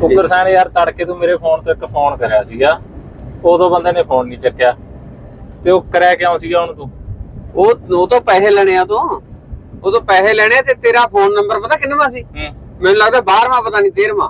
Cooker ਸਾਨ ਯਾਰ ਤੜਕੇ ਤੂੰ ਮੇਰੇ ਫੋਨ ਤੋਂ ਇੱਕ ਫੋਨ ਕਰਿਆ ਸੀਗਾ। ਉਦੋਂ ਬੰਦੇ ਨੇ ਫੋਨ ਨਹੀਂ ਚੱਕਿਆ। ਤੇ ਉਹ ਕਰਿਆ ਕਿਉਂ ਸੀਗਾ ਉਹਨੂੰ ਤੂੰ? ਉਹ ਉਹ ਤੋਂ ਪੈਸੇ ਲੈਣੇ ਆ ਤੂੰ। ਉਹ ਤੋਂ ਪੈਸੇ ਲੈਣੇ ਤੇ ਤੇਰਾ ਫੋਨ ਨੰਬਰ ਪਤਾ ਕਿੰਨਵਾ ਸੀ? ਮੈਨੂੰ ਲੱਗਦਾ 12ਵਾਂ ਪਤਾ ਨਹੀਂ 13ਵਾਂ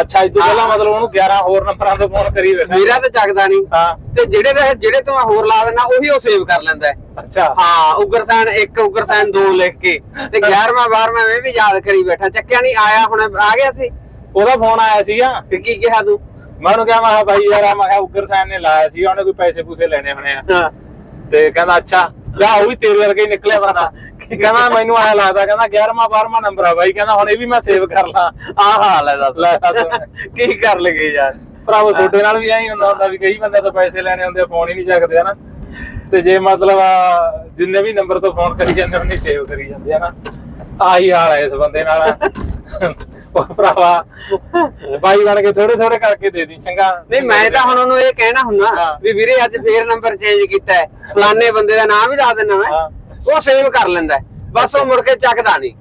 ਅੱਛਾ ਇਦੋਂ ਪਹਿਲਾਂ ਮਤਲਬ ਉਹਨੂੰ 11 ਹੋਰ ਨੰਬਰਾਂ ਤੋਂ ਫੋਨ ਕਰੀ ਬੈਠਾ। ਮੇਰਾ ਤਾਂ ਚੱਕਦਾ ਨਹੀਂ। ਹਾਂ। ਤੇ ਜਿਹੜੇ ਦੇ ਜਿਹੜੇ ਤੋਂ ਮੈਂ ਹੋਰ ਲਾ ਦੇਣਾ ਉਹੀ ਉਹ ਸੇਵ ਕਰ ਲੈਂਦਾ ਅੱਛਾ। ਹਾਂ ਉਗਰਸੈਨ 1 ਉਗਰਸੈਨ 2 ਲਿਖ ਕੇ। ਤੇ 11ਵਾਂ 12ਵਾਂ ਮੈਂ ਵੀ ਯਾਦ ਕਰੀ ਬੈਠਾ। ਚੱਕਿਆ ਨਹੀਂ ਆਇਆ ਹੁਣ ਆ ਗਿਆ ਸੀ। ਉਹਦਾ ਫੋਨ ਆਇਆ ਸੀਗਾ। ਫਿਰ ਕੀ ਕਿਹਾ ਤੂੰ? ਮੈਂ ਉਹਨੂੰ ਕਿਹਾ ਮੈਂ ਕਿਹਾ ਬਾਈ ਯਾਰ ਮੈਂ ਕਿਹਾ ਉਗਰ ਸਾਨ ਨੇ ਲਾਇਆ ਸੀ ਉਹਨੇ ਕੋਈ ਪੈਸੇ ਪੂਸੇ ਲੈਣੇ ਹੋਣੇ ਆ। ਹਾਂ। ਤੇ ਕਹਿੰਦਾ ਅੱਛਾ ਯਾ ਉਹ ਵੀ ਤੇਰੇ ਵਰਗਾ ਹੀ ਨਿਕਲਿਆ ਬੰਦਾ। ਕਹਿੰਦਾ ਮੈਨੂੰ ਐ ਲੱਗਦਾ ਕਹਿੰਦਾ 11ਵਾਂ 12ਵਾਂ ਨੰਬਰ ਆ ਬਾਈ। ਕਹਿੰਦਾ ਹੁਣ ਇਹ ਵੀ ਮੈਂ ਸੇਵ ਕਰ ਲਾਂ। ਆਹ ਹਾਲ ਹੈ ਦੱਸ। ਲੈ ਦੱਸ। ਕੀ ਕਰ ਲਗੇ ਯਾਰ? ਭਰਾਵੋ ਛੋਟੇ ਨਾਲ ਵੀ ਐਂ ਹੁੰਦਾ ਹੁੰਦਾ ਵੀ ਕਈ ਬੰਦੇ ਤੋਂ ਪੈਸੇ ਲੈਣੇ ਹੁੰਦੇ ਆ ਫੋਨ ਹੀ ਨਹੀਂ ਚੱਕਦੇ ਹਨਾ? ਤੇ ਜੇ ਮਤਲਬ ਆ, ਜਿੰਨੇ ਵੀ ਨੰਬਰ ਤੋਂ ਫੋਨ ਕਰੀ ਜਾਂਦੇ ਉਹਨੇ ਸੇਵ ਕਰੀ ਜਾਂਦੇ ਹਨਾ? ਆਹੀ ਹਾਲ ਹੈ ਇਸ ਬੰਦੇ ਨਾਲ। ਭਰਾਵਾ। ਬਾਈ ਬਣ ਕੇ ਥੋੜੇ ਥੋੜੇ ਕਰਕੇ ਦੇ ਦੀ ਚੰਗਾ। ਨਹੀਂ ਮੈਂ ਤਾਂ ਹੁਣ ਉਹਨੂੰ ਇਹ ਕਹਿਣਾ ਹੁੰਨਾ ਹਾਂ। ਵੀ ਵੀਰੇ ਅੱਜ ਫੇਰ ਨੰਬਰ ਚੇਂਜ ਕੀਤਾ ਹੈ। ਫਲਾਣੇ ਬੰਦੇ ਦਾ ਨਾਮ ਵੀ ਦੱਸ ਦਿੰਦਾ ਮੈਂ। ਹਾਂ। ਉਹ ਸੇਵ ਕਰ ਲੈਂਦਾ ਹੈ। ਬਸ ਉਹ ਮੁੜ ਕੇ ਚੱਕਦਾ ਨਹੀਂ।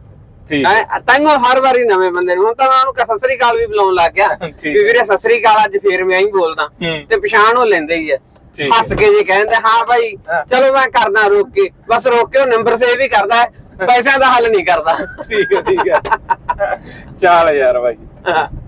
ਠੀਕ। ਹੈ ਤੈਨੂੰ ਹਰ ਵਾਰੀ ਨਵੇਂ ਬੰਦੇ ਨੂੰ। ਤਾਂ ਉਹਨੂੰ ਸਤਿ ਸ੍ਰੀ ਅਕਾਲ ਵੀ ਬੁਲਾਉਣ ਲੱਗ ਗਿਆ। ਵੀ ਵੀਰੇ ਸਤਿ ਸ੍ਰੀ ਅਕਾਲ ਅੱਜ ਫੇਰ ਮੈਂ ਹੀ ਬੋਲਦਾ। ਹੂੰ। ਤੇ ਪਛਾਣ ਉਹ ਲੈਂਦੇ ਹੀ ਆ ਠੀਕ ਹੱਸ ਕੇ ਜੇ ਕਹਿੰਦੇ ਹਾਂ ਭਾਈ ਹਾਂ। ਚਲੋ ਮੈਂ ਕਰਦਾ ਰੋਕ ਕੇ। ਬਸ ਰੋਕ ਕੇ ਉਹ ਨੰਬਰ ਸੇਵ ਹੀ ਕਰਦਾ ਹੈ। ਪੈਸਿਆਂ ਦਾ ਹੱਲ ਨਹੀਂ ਕਰਦਾ ਠੀਕ ਹੈ ਠੀਕ ਹੈ ਚੱਲ ਯਾਰ ਬਾਈ।